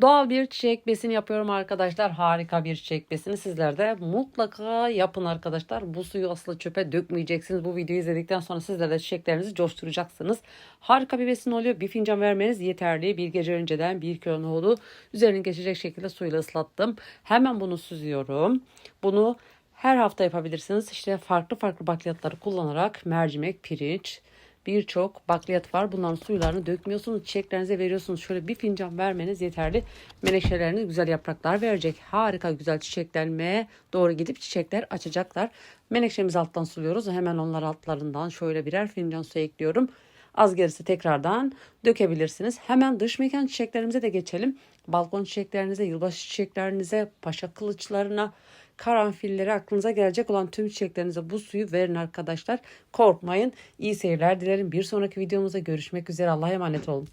Doğal bir çiçek besini yapıyorum arkadaşlar. Harika bir çiçek besini. Sizler de mutlaka yapın arkadaşlar. Bu suyu asla çöpe dökmeyeceksiniz. Bu videoyu izledikten sonra sizler de çiçeklerinizi coşturacaksınız. Harika bir besin oluyor. Bir fincan vermeniz yeterli. Bir gece önceden bir kilo nohudu üzerini geçecek şekilde suyla ıslattım. Hemen bunu süzüyorum. Bunu her hafta yapabilirsiniz. İşte farklı farklı bakliyatları kullanarak mercimek, pirinç, birçok bakliyat var. Bunların suylarını dökmüyorsunuz. Çiçeklerinize veriyorsunuz. Şöyle bir fincan vermeniz yeterli. Menekşeleriniz güzel yapraklar verecek. Harika güzel çiçeklenmeye doğru gidip çiçekler açacaklar. Menekşemizi alttan suluyoruz. Hemen onlar altlarından şöyle birer fincan su ekliyorum. Az gerisi tekrardan dökebilirsiniz. Hemen dış mekan çiçeklerimize de geçelim. Balkon çiçeklerinize, yılbaşı çiçeklerinize, paşa kılıçlarına, karanfilleri aklınıza gelecek olan tüm çiçeklerinize bu suyu verin arkadaşlar. Korkmayın. İyi seyirler dilerim. Bir sonraki videomuzda görüşmek üzere. Allah'a emanet olun.